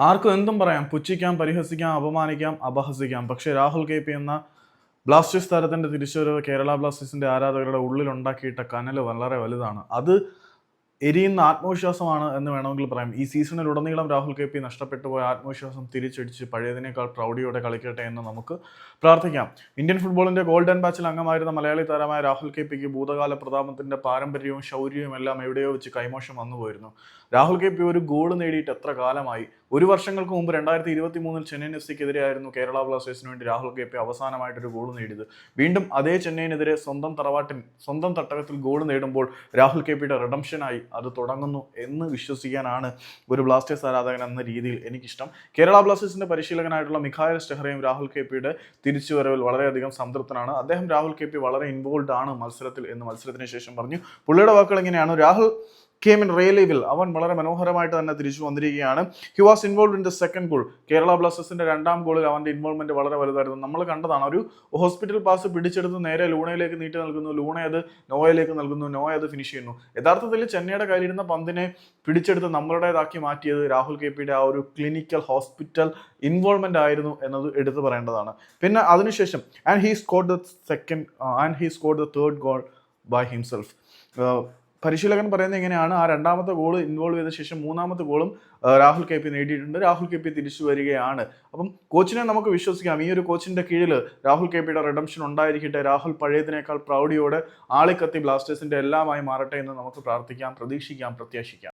ആർക്കും എന്തും പറയാം. പുച്ഛിക്കാം പരിഹസിക്കാം അപമാനിക്കാം അപഹസിക്കാം. പക്ഷേ രാഹുൽ കെ പി എന്ന ബ്ലാസ്റ്റേഴ്സ് താരത്തിന്റെ തിരിച്ചുവരവ് കേരള ബ്ലാസ്റ്റേഴ്സിന്റെ ആരാധകരുടെ ഉള്ളിൽ ഉണ്ടാക്കിയിട്ട കനൽ വളരെ വലുതാണ്. അത് എരിയുന്ന ആത്മവിശ്വാസമാണ് എന്ന് വേണമെങ്കിൽ പറയാം. ഈ സീസണിൽ ഉടനീളം രാഹുൽ കെ പി നഷ്ടപ്പെട്ടു പോയ ആത്മവിശ്വാസം തിരിച്ചടിച്ച് പഴയതിനേക്കാൾ പ്രൗഢിയോടെ കളിക്കട്ടെ എന്ന് നമുക്ക് പ്രാർത്ഥിക്കാം. ഇന്ത്യൻ ഫുട്ബോളിന്റെ ഗോൾഡൻ ബാച്ചിൽ അംഗമായിരുന്ന മലയാളി താരമായ രാഹുൽ കെ പിക്ക് ഭൂതകാല പ്രതാപത്തിന്റെ പാരമ്പര്യവും ശൗര്യവും എല്ലാം എവിടെയോ വെച്ച് കൈമോശം വന്നുപോയിരുന്നു രാഹുൽ കെ പി ഒരു ഗോൾ നേടിയിട്ട് എത്ര കാലമായി? ഒരു വർഷങ്ങൾക്ക് മുമ്പ് രണ്ടായിരത്തി ഇരുപത്തി മൂന്നിൽ ചെന്നൈയിൻ എഫ് സിക്കെതിരെയായിരുന്നു കേരള ബ്ലാസ്റ്റേഴ്സിന് വേണ്ടി രാഹുൽ കെ പി അവസാനമായിട്ടൊരു ഗോൾ നേടിയത്. വീണ്ടും അതേ ചെന്നൈയിനെതിരെ സ്വന്തം തറവാട്ടിൽ സ്വന്തം തട്ടകത്തിൽ ഗോൾ നേടുമ്പോൾ രാഹുൽ കെ പിയുടെ റിഡംഷനായി അത് തുടങ്ങുന്നു എന്ന് വിശ്വസിക്കാനാണ് ഒരു ബ്ലാസ്റ്റേഴ്സ് ആരാധകൻ എന്ന രീതിയിൽ എനിക്കിഷ്ടം. കേരള ബ്ലാസ്റ്റേഴ്സിന്റെ പരിശീലകനായിട്ടുള്ള മിഖായൽ സ്റ്റെഹറയും രാഹുൽ കെ പിയുടെ തിരിച്ചുവരവിൽ വളരെയധികം സംതൃപ്തനാണ്. അദ്ദേഹം രാഹുൽ കെ പി വളരെ ഇൻവോൾവ് ആണ് മത്സരത്തിൽ എന്ന് മത്സരത്തിന് ശേഷം പറഞ്ഞു. പുള്ളിയുടെ വാക്കുകൾ എങ്ങനെയാണ് രാഹുൽ കെയിം ഇൻ അവൻ വളരെ മനോഹരമായിട്ട് തന്നെ തിരിച്ചു വന്നിരിക്കുകയാണ്. He was involve in the second goal Kerala ബ്ലാസ്റ്റേഴ്സിന്റെ രണ്ടാം ഗോളിൽ അവന്റെ ഇൻവോൾവ്മെന്റ് വളരെ വലുതായിരുന്നു. നമ്മൾ കണ്ടതാണ് ഒരു ഹോസ്പിറ്റൽ പാസ് പിടിച്ചെടുത്ത് നേരെ ലൂണയിലേക്ക് നീട്ടി നൽകുന്നു. ലൂണ അത് നോയയിലേക്ക് നൽകുന്നു. നോയ അത് ഫിനിഷ് ചെയ്യുന്നു. യഥാർത്ഥത്തിൽ ചെന്നൈയുടെ കയ്യിലിരുന്ന പന്തിനെ പിടിച്ചെടുത്ത് നമ്മളുടേതാക്കി മാറ്റിയത് രാഹുൽ കെ പിയുടെ ആ ഒരു ക്ലിനിക്കൽ ഹോസ്പിറ്റൽ ഇൻവോൾവ്മെന്റ് ആയിരുന്നു എന്നത് എടുത്തു പറയേണ്ടതാണ്. പിന്നെ അതിനുശേഷം and he scored the second and he scored the third goal by himself പരിശീലകൻ പറയുന്നത് എങ്ങനെയാണ് ആ രണ്ടാമത്തെ ഗോൾ ഇൻവോൾവ് ചെയ്ത ശേഷം മൂന്നാമത്തെ ഗോളും രാഹുൽ കെ പി നേടിയിട്ടുണ്ട്. രാഹുൽ കെ പി തിരിച്ചു വരികയാണ്. അപ്പം കോച്ചിനെ നമുക്ക് വിശ്വസിക്കാം. ഈ ഒരു കോച്ചിന്റെ കീഴിൽ രാഹുൽ കെ പിയുടെ റിഡംഷൻ ഉണ്ടായിരിക്കട്ടെ. രാഹുൽ പഴയതിനേക്കാൾ പ്രൗഢിയോടെ ആളിക്കത്തി ബ്ലാസ്റ്റേഴ്സിന്റെ എല്ലാമായി മാറട്ടെ എന്ന് നമുക്ക് പ്രാർത്ഥിക്കാം പ്രതീക്ഷിക്കാം പ്രത്യാശിക്കാം.